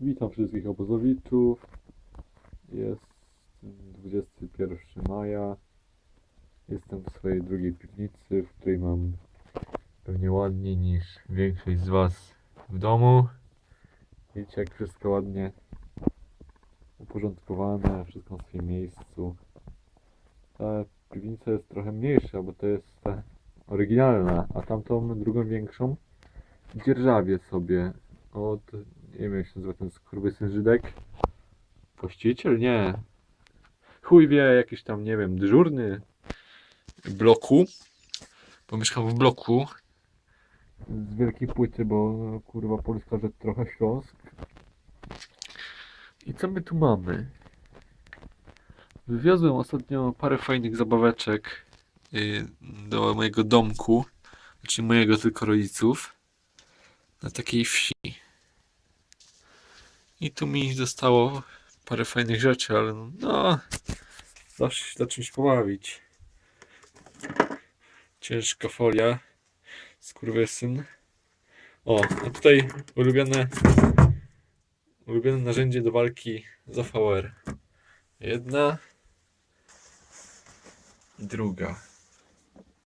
Witam wszystkich obozowiczów. Jest 21 maja. Jestem w swojej drugiej piwnicy, w której mam pewnie ładniej niż większość z Was w domu. Widzicie jak wszystko ładnie uporządkowane, wszystko na swoim miejscu. Ta piwnica jest trochę mniejsza, bo to jest ta oryginalna, a tamtą drugą większą dzierżawię sobie od, nie wiem jak się nazywa ten skurwysyn Żydek. Właściciel? Nie. Chuj wie, jakiś tam, nie wiem, dyżurny bloku. Bo mieszkam w bloku. Z wielkiej płyty, bo kurwa Polska, że trochę Śląsk. I co my tu mamy? Wywiozłem ostatnio parę fajnych zabaweczek y, do mojego domku. Znaczy mojego tylko rodziców. Na takiej wsi. I tu mi zostało parę fajnych rzeczy, ale no, zawsze się da czymś pobawić. Ciężka folia. Skurwysyn. O, a tutaj ulubione ulubione narzędzie do walki z OVR. Jedna druga.